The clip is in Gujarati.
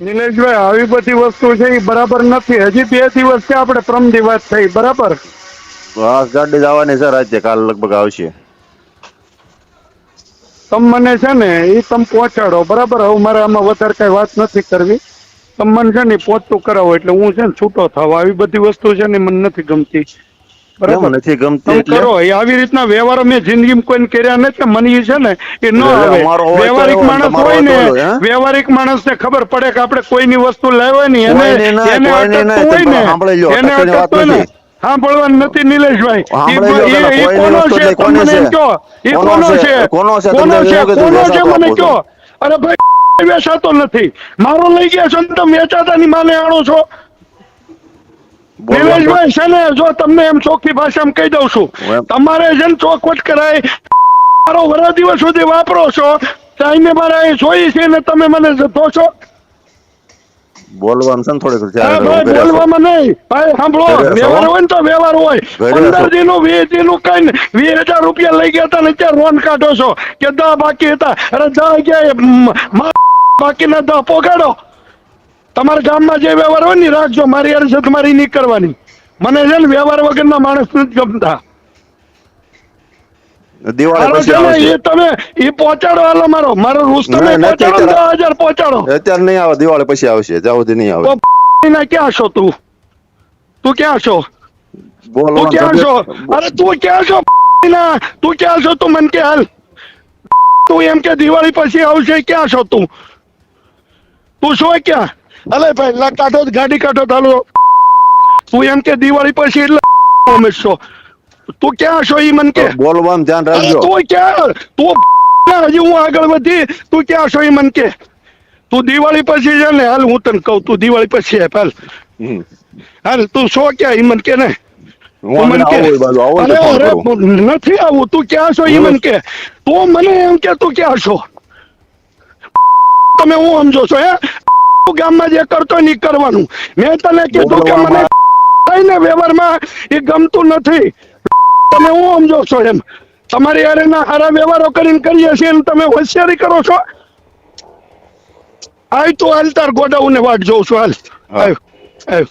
નિલેશભાઈ આવી બધી વસ્તુ છે એ બરાબર નથી. હજી બે દિવસ છે આપણે પ્રમ દિવસ થઈ બરાબર? હા ગાડી જવાની છે રાતે કાલ લગભગ આવશે. તમે મને છે ને એ તમે પહોંચાડો બરાબર? હવે મારે આમાં વધારે કઈ વાત નથી કરવી. તમ મને છે ને પહોંચતું કરાવો એટલે હું છે ને છૂટો થાવ. આવી બધી વસ્તુ છે ને મને નથી ગમતી. બરાબર? નથી ગમતી એટલે કરો એ આવી રીતના વ્યવહાર મેં જિંદગીમાં કોઈને કર્યા નથી મને છે ને એ ન આવે. વ્યવહારિક માણસ હોય ને વ્યવહારિક માણસ માણસને ખબર પડે કે આપણે કોઈની વસ્તુ લાવ્યા એને એને અટકતું હોય ને એને અટકતું હોય ને સાંભળવાનું નથી નિલેશભાઈ. કોનો છે? છે? કહો કોનો છે? કોનો છે? કોનો છે? કોનો છે મને કહો? અરે ભાઈ વેચાતો નથી. મારો લઈ ગયા છો ને તમે વેચાતાની માને આણો છો? નિલેશભાઈ છે ને જો તમને એમ ચોખ્ખી ભાષામાં કહી દઉં છું. તમારે છે ને ચોખવટ કરાય મારો વરા દિવસ સુધી વાપરો છો. ટાઈમે મારે જોઈ છે ને તમે મને જતો છો. બોલવાનું છે ને થોડીક હા ત્યારે ભાઈ ઊભી રહેશો. બોલવામાં નહીં. ભાઈ સાંભળો વ્યવહાર હોય ને તો વ્યવહાર હોય. પંદર છો? નું વીસનું કઈ વીસ હજાર રૂપિયા લઈ ગયા હતા ને અત્યારે રોન કાઢો છો. કે દા બાકી હતા. અરે દા ગયા બાકીના દા પોગાડો. તમારા ગામમાં જે વ્યવહાર હોય ને રાખજો મારી યાર છે તમારી નહીં કરવાની મને છે ને વ્યવહાર વગરના માણસ નથી ગમતા. દિવાળી પછી આવશે. તમે એ પહોંચાડો હાલો મારો મારો રૂસ્તમ નહીં, પહોંચાડો દસ હજાર પહોંચાડો. અત્યારે નહીં આવે દિવાળી પછી આવશે જ્યાં સુધી નહીં આવે. ના ક્યાં છો તું? તું ક્યાં છો? તું ક્યાં છો? અરે તું ક્યાં છો ના તું ક્યાં છો તું મન કે હાલ. તું એમ કે દિવાળી પછી આવશે ક્યાં છો તું? તું છો ક્યાં? અલે ભાઈ કાઢો ગાડી કાઢો ચાલો તું એમ કે દિવાળી પછી એટલે અમે તું ક્યાં છો ઈ મન કે? બોલવાનું ધ્યાન રાખજો. તું ક્યાં? તું હજી હું આગળ વધી. તું ક્યાં છો ઈ મન કે? તું દિવાળી પછી છે ને હાલ હું તને કહું તું દિવાળી પછી હે હાલ. હાલ તું છો ક્યાં ઈ મન કે ને. નથી આવું. તું ક્યાં છો ઈ મન કે? તું મને એમ કે તું ક્યાં છો? તમે હું સમજો છો હે? ગામમાં જે કરતો નહીં કરવાનું. મેં તને કીધું કે મને થાય ને વ્યવહારમાં એ ગમતું નથી. તમે હું સમજો છો એમ? તમારી યારે ના હારા વ્યવહારો કરીને કરીએ છીએ ને તમે હોશિયારી કરો છો? આય તું હાલ તાર ગોડાઉને વાટ જોઉં છું હાલ. હા. આવ આવ